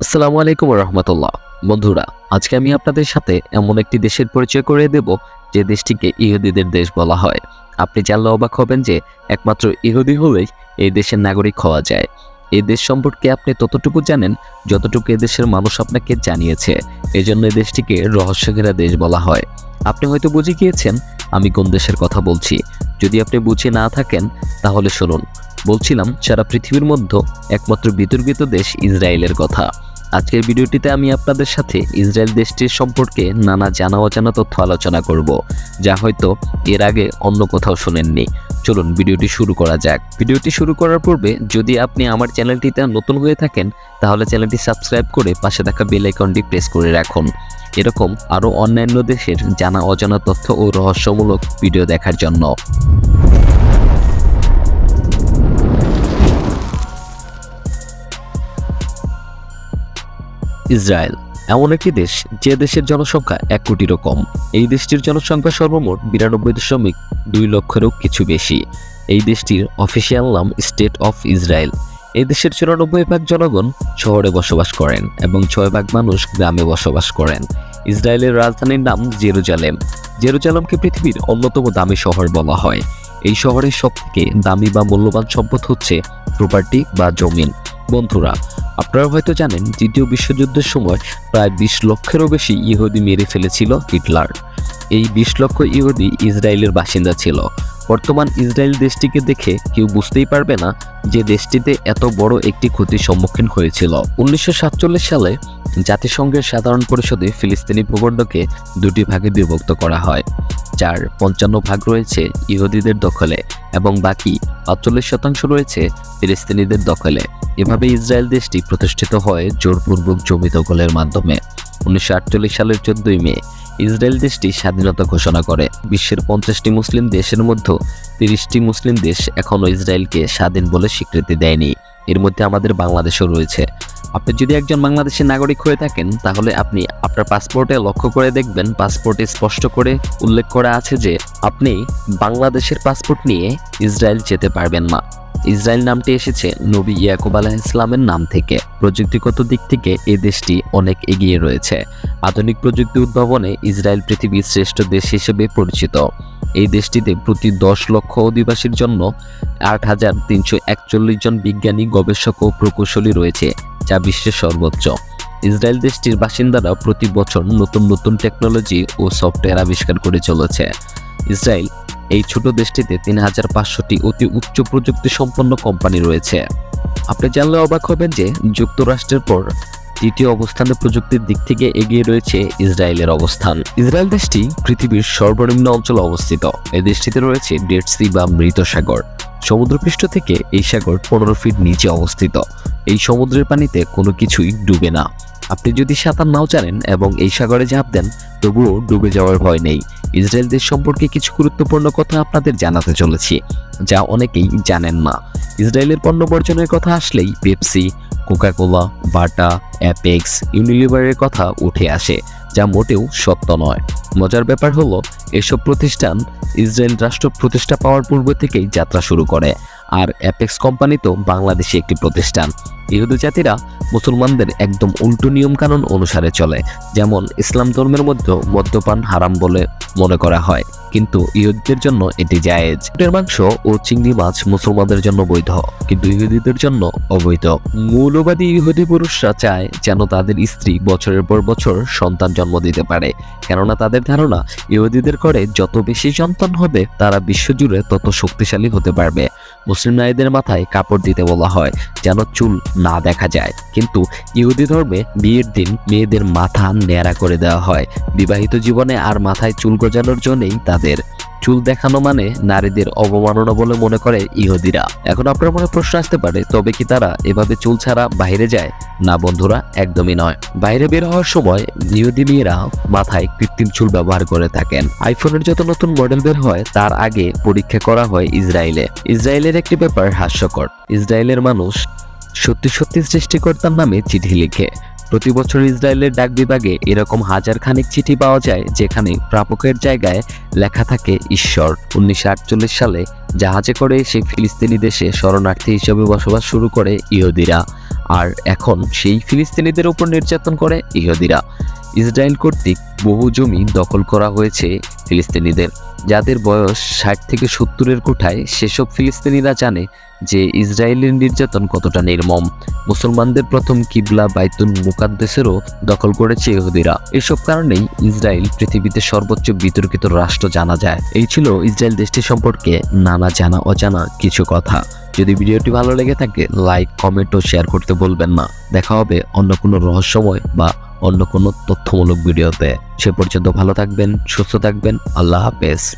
আসসালামু আলাইকুম রহমতুল্লাহ। বন্ধুরা, আজকে আমি আপনাদের সাথে এমন একটি দেশের পরিচয় করে দেব, যে দেশটিকে ইহুদিদের দেশ বলা হয়। আপনি জানলে অবাক হবেন যে একমাত্র ইহুদি হলেই এই দেশের নাগরিক হওয়া যায়। এই দেশ সম্পর্কে আপনি ততটুকু জানেন, যতটুকু দেশের মানুষ আপনাকে জানিয়েছে। এজন্য এই দেশটিকে রহস্যঘেরা দেশ বলা হয়। আপনি হয়তো বুঝে গিয়েছেন, আমি কোন দেশের কথা বলছি। যদি আপনি বুঝে না থাকেন, তাহলে শুনুন। বলছিলাম, সারা পৃথিবীর মধ্যে একমাত্র বিতর্কিত দেশ ইসরায়েলের কথা। আজকের ভিডিওটিতে আমি আপনাদের সাথে ইসরায়েল দেশটির সম্পর্কে নানা জানা অজানা তথ্য আলোচনা করব, যা হয়তো এর আগে অন্য কোথাও শোনেননি। চলুন ভিডিওটি শুরু করা যাক। ভিডিওটি শুরু করার পূর্বে যদি আপনি আমার চ্যানেলটিতে নতুন হয়ে থাকেন, তাহলে চ্যানেলটি সাবস্ক্রাইব করে পাশে থাকা বেল আইকনটি প্রেস করে রাখুন। এরকম আরও অন্যান্য দেশের জানা অজানা তথ্য ও রহস্যমূলক ভিডিও দেখার জন্য। ইসরায়েল। এমন একটি দেশ, যে দেশের জনসংখ্যা এক কোটিরও কম। এই দেশটির জনসংখ্যা সর্বমোট বিরানব্বই দশমিক দুই লক্ষেরও কিছু বেশি। এই দেশটির অফিসিয়াল নাম স্টেট অফ ইসরায়েল। এই দেশের চুরানব্বই ভাগ জনগণ শহরে বসবাস করেন এবং ছয় ভাগ মানুষ গ্রামে বসবাস করেন। ইসরায়েলের রাজধানীর নাম জেরুজালেম। জেরুজালেমকে পৃথিবীর অন্যতম দামি শহর বলা হয়। এই শহরের সবথেকে দামি বা মূল্যবান সম্পদ হচ্ছে প্রপার্টি বা জমিন। বন্ধুরা আপনারা হয়তো জানেন, দ্বিতীয় বিশ্বযুদ্ধের সময় প্রায় বিশ লক্ষেরও বেশি ইহুদি মেরে ফেলেছিল হিটলার। এই বিশ লক্ষ ইহুদি ইসরায়েলের বাসিন্দা ছিল। বর্তমান ইসরায়েল দেশটিকে দেখে কেউ বুঝতেই পারবে না যে দেশটিতে এত বড় একটি ক্ষতির সম্মুখীন হয়েছিল। উনিশশো সাতচল্লিশ সালে জাতিসংঘের সাধারণ পরিষদে ফিলিস্তিনি ভূখণ্ডকে দুটি ভাগে বিভক্ত করা হয়, যার পঞ্চান্ন ভাগ রয়েছে ইহুদিদের দখলে এবং বাকি পাঁচচল্লিশ শতাংশ রয়েছে ফিলিস্তিনিদের দখলে। এভাবে ইসরায়েল দেশটি প্রতিষ্ঠিত হয় জোরপূর্বক জমি দখলের মাধ্যমে। উনিশশো আটচল্লিশ সালের চোদ্দই মে ইসরায়েল দেশটি স্বাধীনতা ঘোষণা করে। বিশ্বের পঞ্চাশটি মুসলিম দেশের মধ্যে তিরিশটি মুসলিম দেশ এখনও ইসরায়েলকে স্বাধীন বলে স্বীকৃতি দেয়নি। এর মধ্যে আমাদের বাংলাদেশও রয়েছে। আপনি যদি একজন বাংলাদেশের নাগরিক হয়ে থাকেন, তাহলে আপনি আপনার পাসপোর্টে লক্ষ্য করে দেখবেন পাসপোর্টে স্পষ্ট করে উল্লেখ করা আছে যে, আপনি বাংলাদেশের পাসপোর্ট নিয়ে ইসরায়েল যেতে পারবেন না। ইসরায়েল নামটি এসেছে নবী ইয়াকুব আলাহ ইসলামের নাম থেকে। প্রযুক্তিগত দিক থেকে এই দেশটি অনেক এগিয়ে রয়েছে। আধুনিক প্রযুক্তি উদ্ভাবনে ইসরায়েল পৃথিবীর শ্রেষ্ঠ দেশ হিসেবে পরিচিত। এই দেশটিতে প্রতি দশ লক্ষ অধিবাসীর জন্য আট হাজার তিনশো একচল্লিশ জন বিজ্ঞানী, গবেষক ও প্রকৌশলী রয়েছে, যা বিশ্বের সর্বোচ্চ। ইসরায়েল দেশটির বাসিন্দারা প্রতি বছর নতুন নতুন টেকনোলজি ও সফটওয়্যার আবিষ্কার করে চলেছে। ইসরায়েল এই ছোট দেশটিতে তিন হাজার পাঁচশোটি অতি উচ্চ প্রযুক্তি সম্পন্ন কোম্পানি রয়েছে। আপনি জানলে অবাক হবেন যে যুক্তরাষ্ট্রের পর তৃতীয় অবস্থানে প্রযুক্তির দিক থেকে এগিয়ে রয়েছে ইসরায়েলের অবস্থান। ইসরায়েল দেশটি পৃথিবীর সর্বনিম্ন অঞ্চলে অবস্থিত। এই দেশটিতে রয়েছে ডেড সি বা মৃত সাগর। সমুদ্রপৃষ্ঠ থেকে এই সাগর পনেরো ফিট নিচে অবস্থিত। এই সমুদ্রের পানিতে কোনো কিছুই ডুবে না। আপনি যদি সাঁতার নাও জানেন এবং এই সাগরে ঝাঁপ দেন, তবুও ডুবে যাওয়ার ভয় নেই। ইসরায়েল দেশ সম্পর্কে কিছু গুরুত্বপূর্ণ কথা আপনাদের জানাতে চলেছি, যা অনেকেই জানেন না। ইসরায়েলের পণ্য বর্জনের কথা আসলেই Pepsi, Coca Cola, Bata, Apex, ইউনিলিভারের কথা উঠে আসে, যা মোটেও সত্য নয়। মজার ব্যাপার হলো, এসব প্রতিষ্ঠান ইসরায়েল রাষ্ট্র প্রতিষ্ঠা পাওয়ার পূর্ব থেকেই যাত্রা শুরু করে। আর অ্যাপেক্স কোম্পানি তো বাংলাদেশে একটি প্রতিষ্ঠান। ইহুদি জাতিরা মুসলমানদের একদম উল্টো নিয়মকানুন অনুসারে চলে, যেমন ইসলাম ধর্মের মধ্যে মদ্যপান হারাম বলে মনে করা হয়, কিন্তু ইহুদিদের জন্য এটি জায়েজ। উটের মাংস ও চিংড়ি মাছ মুসলমানদের জন্য বৈধ, কিন্তু ইহুদিদের জন্য অবৈধ। মৌলবাদী ইহুদি পুরুষরা চায় যেন তাদের স্ত্রী বছরের পর বছর সন্তান জন্ম দিতে পারে, কেননা তাদের ধারণা ইহুদিদের করে যত বেশি সন্তান হবে তারা বিশ্বজুড়ে তত শক্তিশালী হতে পারবে। মুসলিম নারীদের মাথায় কাপড় দিতে বলা হয় যেন চুল না দেখা যায়। কিন্তু ইহুদি ধর্মে বিয়ের দিন মেয়েদের মাথা ন্যাড়া করে দেওয়া হয়। বিবাহিত জীবনে আর মাথায় চুল গজানোর জন্যই তাদের চুল দেখানো মানে নারীদের অবমাননা বলে মনে করে ইহুদিরা। এখন আপনার মনে প্রশ্ন আসতে পারে, তবে কি তারা এভাবে চুল ছাড়া বাইরে যায়? না বন্ধুরা, একদমই নয়। বাইরে বের হওয়ার সময় ইহুদি মেয়েরা মাথায় কৃত্রিম চুল ব্যবহার করে থাকেন। আইফোনের যত নতুন মডেল বের হয়, তার আগে পরীক্ষা করা হয় ইসরায়েলে। ইসরায়েলের একটি ব্যাপার হাস্যকর। ইসরায়েলের মানুষ সত্যি সত্যি সৃষ্টিকর্তার নামে চিঠি লিখে। প্রতি বছর ইসরায়েলের ডাক বিভাগে এরকম হাজার খানিক চিঠি পাওয়া যায় যেখানে প্রাপকের জায়গায় লেখা থাকে, ঈশ্বর। উনিশশো আটচল্লিশ সালে জাহাজে করে সেই ফিলিস্তিনি দেশে শরণার্থী হিসেবে বসবাস শুরু করে ইহুদিরা। আর এখন সেই ফিলিস্তিনিদের ওপর নির্যাতন করে ইহুদিরা। ইসরায়েল কর্তৃক বহু জমি দখল করা হয়েছে ফিলিস্তিনিদের। যাদের বয়স ষাট থেকে সত্তরের কোঠায়, সেসব ফিলিস্তিনিরা জানে যে ইসরায়েলের নির্যাতন কতটা নির্মম। মুসলমানদের প্রথম কিবলা বাইতুল মুকাদ্দেসেরও দখল করেছে ইহুদিরা। এসব কারণেই ইসরায়েল পৃথিবীতে সর্বোচ্চ বিতর্কিত রাষ্ট্র জানা যায়। এই ছিল ইসরায়েল দেশটি সম্পর্কে নানা জানা অজানা কিছু কথা। যদি ভিডিওটি ভালো লেগে থাকে, লাইক, কমেন্ট ও শেয়ার করতে বলবেন না। দেখা হবে অন্য কোনো রহস্যময় বা অন্য কোনো তথ্যমূলক ভিডিওতে সে পর্যন্ত ভালো থাকবেন সুস্থ থাকবেন আল্লাহ হাফেজ।